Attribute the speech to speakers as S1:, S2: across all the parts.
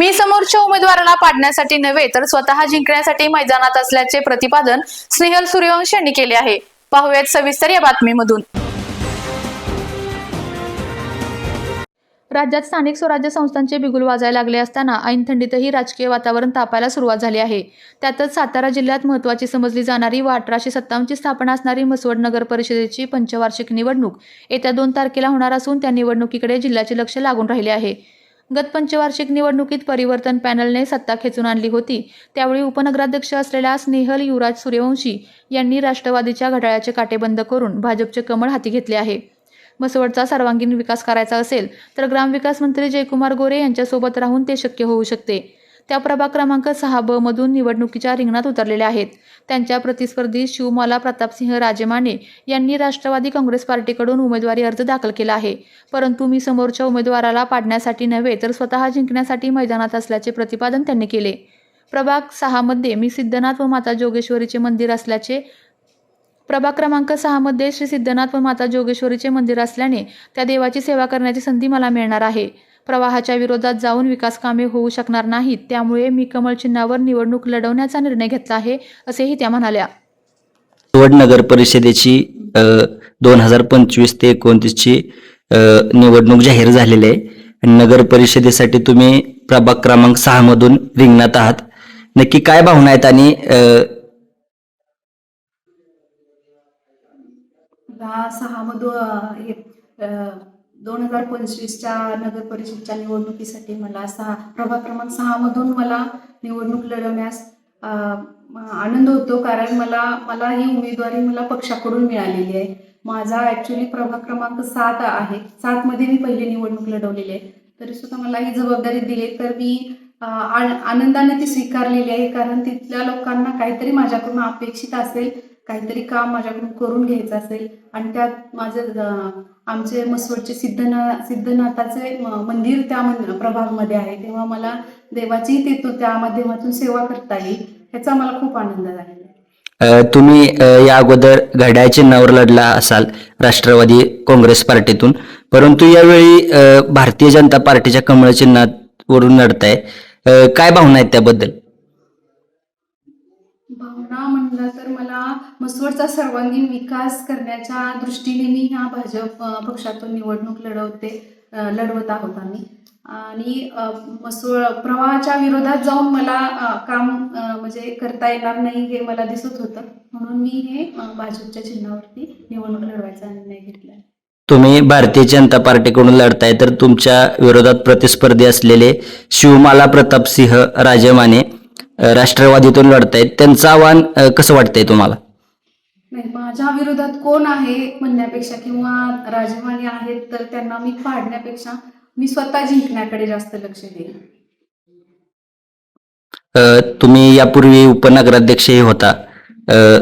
S1: मी समोरच्या उमेदवाराला पाडण्यासाठी नव्हे तर स्वतः जिंकण्यासाठी मैदानात असल्याचे प्रतिपादन स्नेहल सूर्यवंशी यांनी केले आहे. पाहुयात सविस्तर या बातमीमधून. राज्यात स्थानिक स्वराज्य संस्थांचे बिगुल वाजायला लागले असताना ऐन थंडीतही राजकीय वातावरण तापायला सुरुवात झाली आहे. त्यातच सातारा जिल्ह्यात महत्त्वाची समजली जाणारी व अठराशे सत्तावन्नची स्थापना असणारी म्हसवड नगर परिषदेची पंचवार्षिक निवडणूक येत्या दोन तारखेला होणार असून त्या निवडणुकीकडे जिल्ह्याचे लक्ष लागून राहिले आहे. गत पंचवार्षिक निवडणुकीत परिवर्तन पॅनलने सत्ता खेचून आणली होती. त्यावेळी उपनगराध्यक्ष असलेल्या स्नेहल युवराज सूर्यवंशी यांनी राष्ट्रवादीच्या घड्याळाचे काटे बंद करून भाजपचे कमळ हाती घेतले आहे. मसवडचा सर्वांगीण विकास करायचा असेल तर ग्रामविकास मंत्री जयकुमार गोरे यांच्यासोबत राहून ते शक्य होऊ शकते. त्या प्रभाग क्रमांक सहा ब मधून निवडणुकीच्या रिंगणात उतरलेल्या आहेत. त्यांच्या प्रतिस्पर्धी शिवमाला प्रतापसिंह राजेमाने यांनी राष्ट्रवादी काँग्रेस पार्टीकडून उमेदवारी अर्ज दाखल केला आहे. परंतु मी समोरच्या उमेदवाराला पाडण्यासाठी नव्हे तर स्वतः जिंकण्यासाठी मैदानात असल्याचे प्रतिपादन त्यांनी केले. प्रभाग सहामध्ये मी सिद्धनाथ व माता जोगेश्वरीचे मंदिर असल्याचे प्रभाग क्रमांक सहामध्ये श्री सिद्धनाथ व माता जोगेश्वरीचे मंदिर असल्याने त्या देवाची सेवा करण्याची संधी मला मिळणार आहे. प्रवाहाच्या विरोधात जाऊन विकास कामे होऊ शकणार नाहीत. त्यामुळे मी कमळ चिन्हावर निवडणूक लढवण्याचा निर्णय घेतला आहे असेही त्या म्हणाल्या.
S2: वड नगर परिषदेची दोन हजार पंचवीस ते एकोणतीसची निवडणूक जाहीर झालेली आहे. आणि नगर परिषदेसाठी तुम्ही प्रभाग क्रमांक सहा मधून रिंगणात आहात. नक्की काय भावना आहेत आणि
S3: सहा मधून दोन हजार पंचवीसच्या नगर परिषदच्या निवडणुकीसाठी मला सहा प्रभाग क्रमांक सहामधून मला निवडणूक लढवण्यास आनंद होतो. कारण मला मला ही उमेदवारी मला पक्षाकडून मिळालेली आहे. माझा ॲक्च्युली प्रभाग क्रमांक सात आहे. सातमध्ये मी पहिली निवडणूक लढवलेली आहे. तरी सुद्धा मला ही जबाबदारी दिली तर मी आनंदाने ती स्वीकारलेली आहे. कारण तिथल्या लोकांना काहीतरी माझ्याकडून अपेक्षित असेल. काहीतरी काम माझ्याकडून करून घ्यायचं असेल आणि त्यात माझं आमचे मसवडचे सिद्धना सिद्धनाथाचे मंदिर त्या मन- प्रभागमध्ये आहे. तेव्हा मला देवाची तिथून त्या माध्यमातून सेवा करता येईल ह्याचा मला खूप आनंद झालेला
S2: तुम्ही या अगोदर घड्याळ चिन्हावर लढला असाल राष्ट्रवादी काँग्रेस पार्टीतून. परंतु यावेळी भारतीय जनता पार्टीच्या कमळ चिन्हावरून लढताय काय भावना आहेत त्याबद्दल?
S3: मसवडचा सर्वांगीण विकास करण्याच्या दृष्टीने मी ह्या भाजप पक्षातून निवडणूक लढवते लढवत आहोत आम्ही. आणि मसूळ प्रवाहाच्या विरोधात जाऊन मला काम म्हणजे करता येणार नाही हे मला दिसत होतं. म्हणून मी हे भाजपच्या चिन्हावरती निवडणूक लढवायचा निर्णय घेतला.
S2: तुम्ही भारतीय जनता पार्टीकडून लढताय तर तुमच्या विरोधात प्रतिस्पर्धी असलेले शिवमाला प्रतापसिंह राजमाने राष्ट्रवादीतून लढतायत. त्यांचं आव्हान कसं वाटतंय तुम्हाला?
S3: नाही माझ्या विरोधात कोण आहे म्हणण्यापेक्षा किंवा राजमानी आहेत तर त्यांना मी पाडण्यापेक्षा मी स्वतः जिंकण्याकडे जास्त लक्ष देईन.
S2: तुम्ही यापूर्वी उपनगराध्यक्षही होता. अ,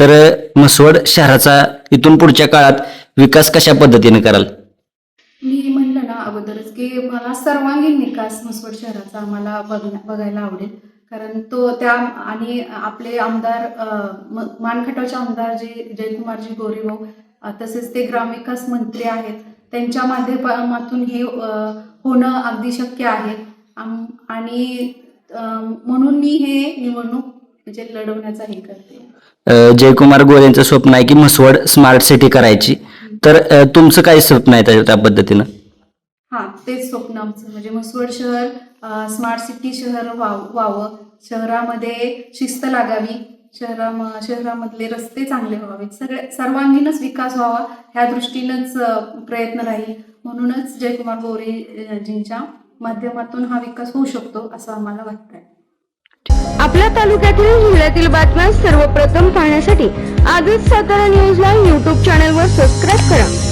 S2: तर म्हसवड शहराचा इथून पुढच्या काळात विकास कशा पद्धतीने कराल?
S3: मी म्हणलं ना अगोदरच की मला सर्वांगीण विकास मसवड शहराचा आम्हाला बघण्या बघायला आवडेल. कारण तो त्या आणि आपले आमदार अ, मानखटावचे आमदार जे जयकुमारजी गोरेभाऊ तसेच ते ग्रामविकास मंत्री आहेत त्यांच्या माध्यमातून हे होणं अगदी शक्य आहे. आणि म्हणून मी हे निवडणूक म्हणजे लढवण्याचा हे करते.
S2: जयकुमार गोरेंचं स्वप्न आहे की म्हसवड स्मार्ट सिटी करायची. तर तुमचं काय स्वप्न आहे त्या पद्धतीनं?
S3: हां तेच स्वप्न आमचं. म्हणजे म्हसवड शहर स्मार्ट सिटी शहर व्हाव व्हावं. शहरामध्ये शिस्त लागावी. शहरा शहरामधले रस्ते चांगले व्हावेत. सगळे सर्वांगीणच विकास व्हावा ह्या दृष्टीनंच प्रयत्न राहील. म्हणूनच जयकुमार गोरेजींच्या माध्यमातून हा विकास होऊ शकतो असं आम्हाला वाटतंय.
S4: आपल्या तालुक्यातील जिल्ह्यातील बातम्या सर्वप्रथम पाहण्यासाठी आजच सातारा न्यूजला यूट्यूब चॅनलवर सबस्क्राईब करा.